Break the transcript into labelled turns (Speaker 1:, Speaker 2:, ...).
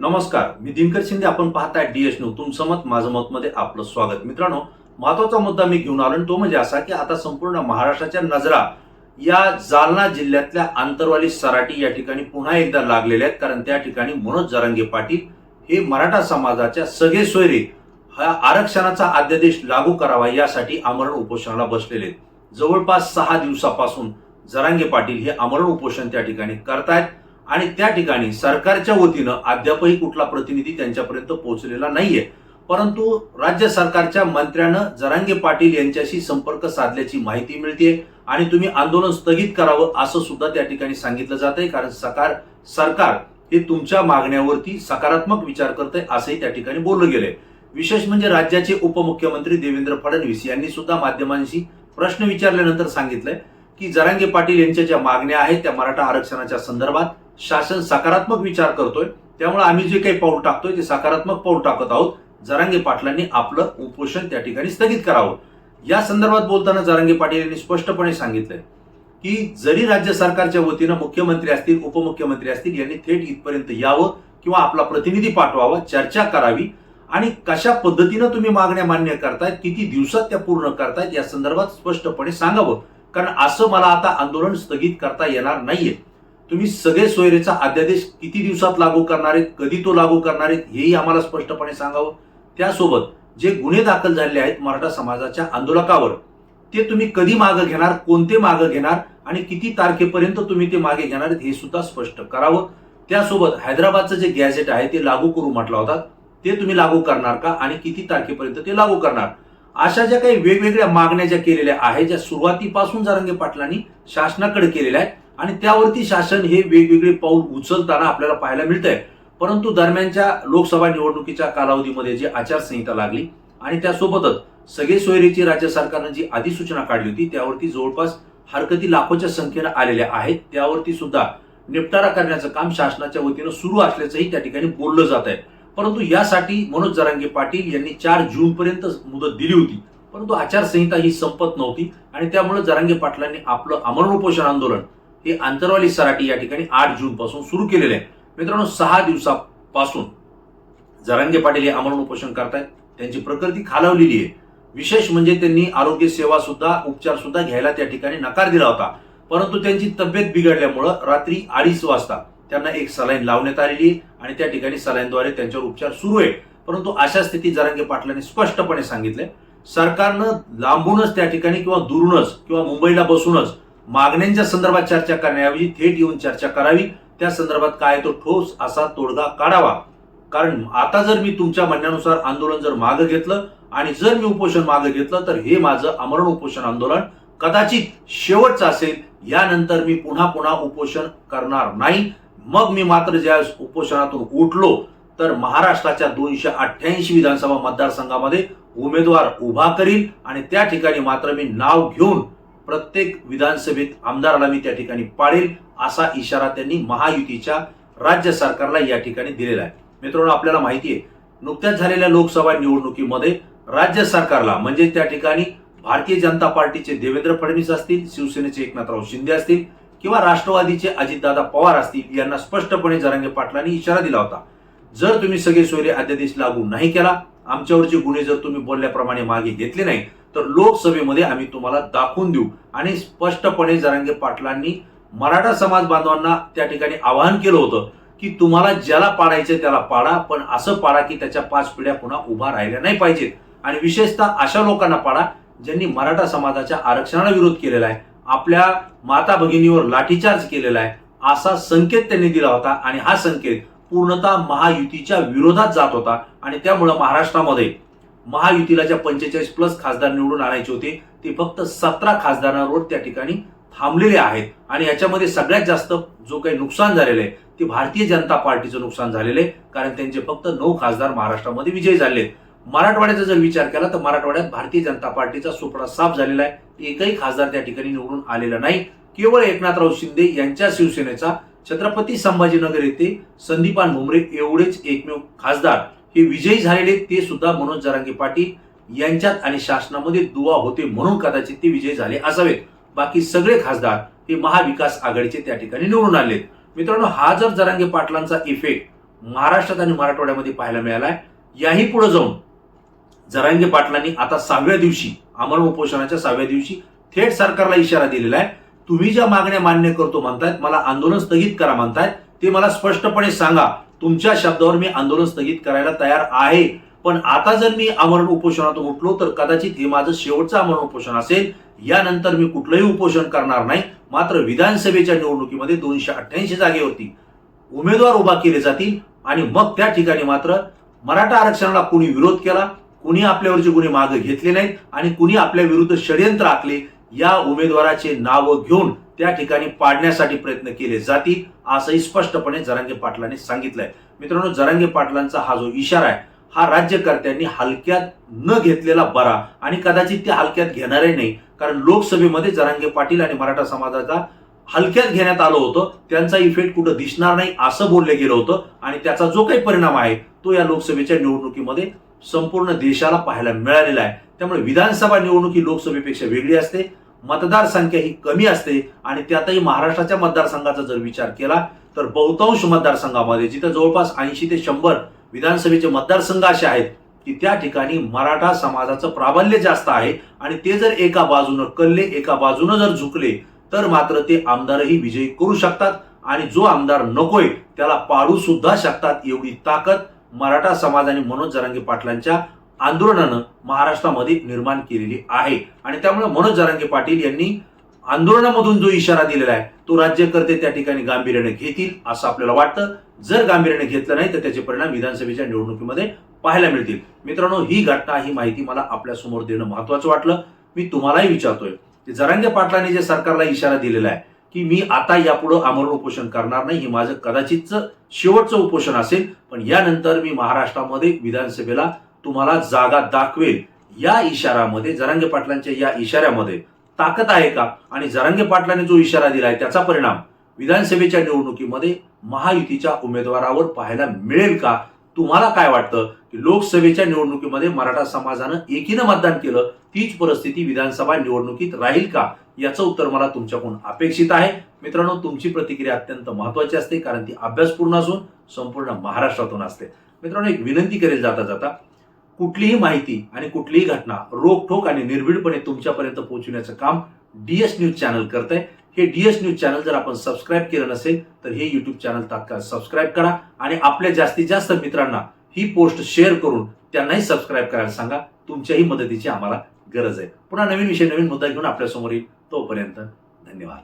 Speaker 1: नमस्कार मी दिनकर शिंदे. आपण पाहताय डीएस न्यू तुमचं मत माझं मत मध्ये आपलं स्वागत. मित्रांनो महत्त्वाचा मुद्दा मी घेऊन आलो आणि तो म्हणजे असा की आता संपूर्ण महाराष्ट्राच्या नजरा या जालना जिल्ह्यातल्या आंतरवाली सराटी या ठिकाणी पुन्हा एकदा लागलेल्या आहेत. कारण त्या ठिकाणी मनोज जरांगे पाटील हे मराठा समाजाच्या सगळे सोयरे हा आरक्षणाचा अध्यादेश लागू करावा यासाठी आमरण उपोषणाला बसलेले आहेत. जवळपास सहा दिवसापासून जरांगे पाटील हे आमरण उपोषण त्या ठिकाणी करतायत. आणि त्या ठिकाणी सरकारच्या वतीनं अद्यापही कुठला प्रतिनिधी त्यांच्यापर्यंत पोहोचलेला नाहीये. परंतु राज्य सरकारच्या मंत्र्यानं जरांगे पाटील यांच्याशी संपर्क साधल्याची माहिती मिळते आणि तुम्ही आंदोलन स्थगित करावं असं सुद्धा त्या ठिकाणी सांगितलं जात आहे कारण सकार सरकार हे तुमच्या मागण्यावरती सकारात्मक विचार करतंय असंही त्या ठिकाणी बोललं गेलंय. विशेष म्हणजे राज्याचे उपमुख्यमंत्री देवेंद्र फडणवीस यांनी सुद्धा माध्यमांशी प्रश्न विचारल्यानंतर सांगितलंय की जरांगे पाटील यांच्या ज्या मागण्या आहेत त्या मराठा आरक्षणाच्या संदर्भात शासन सकारात्मक विचार करतोय त्यामुळे आम्ही जे काही पाऊल टाकतोय ते सकारात्मक पाऊल टाकत आहोत. जरांगे पाटलांनी आपलं उपोषण त्या ठिकाणी स्थगित करावं. या संदर्भात बोलताना जरांगे पाटील यांनी स्पष्टपणे सांगितलंय की जरी राज्य सरकारच्या वतीनं मुख्यमंत्री असतील उपमुख्यमंत्री असतील यांनी थेट इथपर्यंत यावं किंवा आपला प्रतिनिधी पाठवावा चर्चा करावी आणि कशा पद्धतीनं तुम्ही मागण्या मान्य करतायत किती दिवसात त्या पूर्ण करतायत या संदर्भात स्पष्टपणे सांगावं. कारण असं मला आता आंदोलन स्थगित करता येणार नाहीये. तुम्ही सगळे सोयरेचा अध्यादेश किती दिवसात लागू करणार आहेत कधी तो लागू करणार आहेत हेही आम्हाला स्पष्टपणे सांगावं. त्यासोबत जे गुन्हे दाखल झालेले आहेत मराठा समाजाच्या आंदोलकावर ते तुम्ही कधी मागं घेणार कोणते मागं घेणार आणि किती तारखेपर्यंत तुम्ही ते मागे घेणार आहेत हे सुद्धा स्पष्ट करावं. त्यासोबत हैदराबादचं जे गॅझेट आहे ते लागू करू म्हटला होता. ते तुम्ही लागू करणार का आणि किती तारखेपर्यंत ते लागू करणार? अशा ज्या काही वेगवेगळ्या मागण्या ज्या केलेल्या आहेत ज्या सुरुवातीपासून जारंगे पाटलांनी शासनाकडे केलेल्या आहेत आणि त्यावरती शासन हे वेगवेगळे पाऊल उचलताना आपल्याला पाहायला मिळतंय. परंतु दरम्यानच्या लोकसभा निवडणुकीच्या कालावधीमध्ये जी आचारसंहिता लागली आणि त्यासोबतच सगळे सोयरीची राज्य सरकारनं जी अधिसूचना काढली होती त्यावरती जवळपास हरकती लाखोच्या संख्येनं आलेल्या आहेत. त्यावरती सुद्धा निपटारा करण्याचं काम शासनाच्या वतीनं सुरू असल्याचंही त्या ठिकाणी बोललं जात आहे परंतु यासाठी मनोज जरांगे पाटील यांनी चार जून पर्यंत मुदत दिली होती. परंतु आचारसंहिता ही संपत नव्हती आणि त्यामुळे जरांगे पाटलांनी आपलं अमरण उपोषण आंदोलन ते आंतरवाली सराटी या ठिकाणी आठ जून पासून सुरू केलेले आहे. मित्रांनो सहा दिवसापासून जरांगे पाटील हे अमरण उपोषण करतायत. त्यांची प्रकृती खालावलेली आहे. विशेष म्हणजे त्यांनी आरोग्य सेवा सुद्धा उपचार सुद्धा घ्यायला त्या ठिकाणी नकार दिला होता. परंतु त्यांची तब्येत बिघडल्यामुळं रात्री अडीच वाजता त्यांना एक सलाईन लावण्यात आलेली आहे आणि त्या ठिकाणी सलाईनद्वारे त्यांच्यावर उपचार सुरू आहे. परंतु अशा स्थितीत जरांगे पाटलांनी स्पष्टपणे सांगितले सरकारनं लांबूनच त्या ठिकाणी किंवा दुरूनच किंवा मुंबईला बसूनच मागण्यांच्या संदर्भात चर्चा करण्याऐवजी थेट येऊन चर्चा करावी. त्या संदर्भात काय तो ठोस असा तोडगा काढावा. कारण आता जर मी तुमच्या म्हणण्यानुसार आंदोलन जर मागं घेतलं आणि जर मी उपोषण मागं घेतलं तर हे माझं अमरण उपोषण आंदोलन. कदाचित शेवटचं असेल यानंतर मी पुन्हा पुन्हा उपोषण करणार नाही. मग मी मात्र ज्या उपोषणातून उठलो तर महाराष्ट्राच्या दोनशे अठ्ठ्याऐंशी विधानसभा मतदारसंघामध्ये उमेदवार उभा करील आणि त्या ठिकाणी मात्र मी नाव घेऊन प्रत्येक विधानसभेत आमदाराला मी त्या ठिकाणी पाळेल असा इशारा त्यांनी महायुतीच्या राज्य सरकारला या ठिकाणी दिलेला आहे. मित्रांनो आपल्याला माहिती आहे नुकत्याच झालेल्या लोकसभा निवडणुकीमध्ये राज्य सरकारला म्हणजे त्या ठिकाणी भारतीय जनता पार्टीचे देवेंद्र फडणवीस असतील शिवसेनेचे एकनाथराव शिंदे असतील किंवा राष्ट्रवादीचे अजितदादा पवार असतील यांना स्पष्टपणे जरांगे पाटलांनी इशारा दिला होता. जर तुम्ही सगळे सोयरे अध्यादेश लागू नाही केला आमच्यावरचे गुन्हे जर तुम्ही बोलल्याप्रमाणे मागे घेतले नाही तर लोकसभेमध्ये आम्ही तुम्हाला दाखवून देऊ. आणि स्पष्टपणे जरांगे पाटलांनी मराठा समाज बांधवांना त्या ठिकाणी आवाहन केलं होतं की तुम्हाला ज्याला पाडायचे त्याला पाडा पण असं पाडा की त्याच्या पाच पिढ्या पुन्हा उभा राहिल्या नाही पाहिजेत. आणि विशेषतः अशा लोकांना पाडा ज्यांनी मराठा समाजाच्या आरक्षणाला विरोध केलेला आहे आपल्या माता भगिनीवर लाठीचार्ज केलेला आहे असा संकेत त्यांनी दिला होता. आणि हा संकेत पूर्णतः महायुतीच्या विरोधात जात होता. आणि त्यामुळं महाराष्ट्रामध्ये महायुतीला ज्या पंचेचाळीस प्लस खासदार निवडून आणायचे होते ते फक्त सतरा खासदारांवर त्या ठिकाणी थांबलेले आहेत. आणि याच्यामध्ये सगळ्यात जास्त जो काही नुकसान झालेलं आहे ते भारतीय जनता पार्टीचं नुकसान झालेलं आहे कारण त्यांचे फक्त नऊ खासदार महाराष्ट्रामध्ये विजयी झाले मराठवाड्याचा जर विचार केला तर मराठवाड्यात भारतीय जनता पार्टीचा सुपडा साफ झालेला आहे. एकही खासदार त्या ठिकाणी निवडून आलेला नाही. केवळ एकनाथराव शिंदे यांच्या शिवसेनेचा छत्रपती संभाजीनगर येथे संदीपान भुमरे एवढेच एकमेव खासदार हे विजयी झालेले ते सुद्धा मनोज जरांगी पाटील यांच्यात आणि शासनामध्ये दुवा होते म्हणून कदाचित ते विजयी झाले असावेत. बाकी सगळे खासदार हे महाविकास आघाडीचे त्या ठिकाणी निवडून आलेत. मित्रांनो हा जर जरांगे पाटलांचा इफेक्ट महाराष्ट्रात आणि मराठवाड्यामध्ये पाहायला मिळालाय याही पुढे जाऊन जरांगे पाटलांनी आता सहाव्या दिवशी अमर उपोषणाच्या सहाव्या दिवशी थेट सरकारला इशारा दिलेला आहे. तुम्ही ज्या मागण्या मान्य करतो म्हणतायत मला आंदोलन स्थगित करा म्हणतायत ते मला स्पष्टपणे सांगा. तुमच्या शब्दावर मी आंदोलन स्थगित करायला तयार आहे. पण आता जर मी आमरण उपोषणातून उठलो तर कदाचित हे माझं शेवटचं आमरण उपोषण असेल. यानंतर मी कुठलंही उपोषण करणार नाही. मात्र विधानसभेच्या निवडणुकीमध्ये दोनशे अठ्ठ्याऐंशी जागे होती. उमेदवार उभा केले जातील आणि मग त्या ठिकाणी मात्र मराठा आरक्षणाला कुणी विरोध केला कुणी आपल्यावरचे गुन्हे मागे घेतले नाहीत आणि कुणी आपल्या विरुद्ध षडयंत्र आखले या उमेदवाराचे नाव घेऊन त्या ठिकाणी पाडण्यासाठी प्रयत्न केले जातील असंही स्पष्टपणे जरांगे पाटलांनी सांगितलंय. मित्रांनो जरांगे पाटलांचा हा जो इशारा आहे हा राज्यकर्त्यांनी हलक्यात न घेतलेला बरा आणि कदाचित ते हलक्यात घेणारही नाही. कारण लोकसभेमध्ये जरांगे पाटील आणि मराठा समाजाचा हलक्यात घेण्यात आलं होतं त्यांचा इफेक्ट कुठं दिसणार नाही असं बोललं गेलं होतं आणि त्याचा जो काही परिणाम आहे तो या लोकसभेच्या निवडणुकीमध्ये संपूर्ण देशाला पाहायला मिळालेला आहे. त्यामुळे विधानसभा निवडणूक ही लोकसभेपेक्षा वेगळी असते. मतदारसंख्या ही कमी असते आणि त्यातही महाराष्ट्राच्या मतदारसंघाचा जर विचार केला तर बहुतांश मतदारसंघामध्ये जिथं जवळपास ऐंशी ते शंभर विधानसभेचे मतदारसंघ असे आहेत की त्या ठिकाणी मराठा समाजाचं प्राबल्य जास्त आहे आणि ते जर एका बाजूनं कल्ले एका बाजूनं जर झुकले तर मात्र ते आमदारही विजयी करू शकतात आणि जो आमदार नकोय त्याला पाडू सुद्धा शकतात एवढी ताकद मराठा समाज आणि मनोज जरांगे पाटलांच्या आंदोलनानं महाराष्ट्रामध्ये निर्माण केलेली आहे. आणि त्यामुळे मनोज जरांगे पाटील यांनी आंदोलनामधून जो इशारा दिलेला आहे तो राज्यकर्ते त्या ठिकाणी गांभीर्याने घेतील असं आपल्याला वाटतं. जर गांभीर्याने घेतलं नाही तर त्याचे परिणाम विधानसभेच्या निवडणुकीमध्ये पाहायला मिळतील. मित्रांनो ही घटना ही माहिती मला आपल्यासमोर देणं महत्वाचं वाटलं. मी तुम्हालाही विचारतोय की जरांगे पाटलांनी जे सरकारला इशारा दिलेला आहे की मी आता यापुढे आमरण उपोषण करणार नाही हे माझं कदाचितच शेवटचं उपोषण असेल पण यानंतर मी महाराष्ट्रामध्ये विधानसभेला तुम्हाला जागा दाखवेल या इशारामध्ये जरांगे पाटलांच्या या इशाऱ्यामध्ये. ताकद आहे का? आणि जरांगे पाटलांनी जो इशारा दिलाय त्याचा परिणाम विधानसभेच्या निवडणुकीमध्ये महायुतीच्या उमेदवारावर पाहायला मिळेल का? तुम्हाला काय वाटतं? की लोकसभेच्या निवडणुकीमध्ये मराठा समाजानं एकीनं मतदान केलं तीच परिस्थिती विधानसभा निवडणुकीत राहील का? याचं उत्तर मला तुमच्याकडून अपेक्षित आहे. मित्रांनो तुमची प्रतिक्रिया अत्यंत महत्वाची असते कारण ती अभ्यासपूर्ण असून संपूर्ण महाराष्ट्रातून असते. मित्रांनो एक विनंती करेल जाता जाता कुठलीही माहिती आणि कुठलीही घटना रोखठोक आणि निर्भीडपणे तुमच्यापर्यंत पोहोचवण्याचं काम डीएस न्यूज चॅनल करत आहे हे डीएस न्यूज चॅनल जर आपण सबस्क्राईब केलं नसेल तर हे युट्यूब चॅनल तात्काळ सबस्क्राईब करा आणि आपल्या जास्तीत जास्त मित्रांना ही पोस्ट शेअर करून त्यांनाही सबस्क्राईब करायला सांगा. तुमच्याही मदतीची आम्हाला गरज आहे. पुन्हा नवीन विषय नवीन मुद्दा घेऊन आपल्यासमोर येईल. तोपर्यंत धन्यवाद.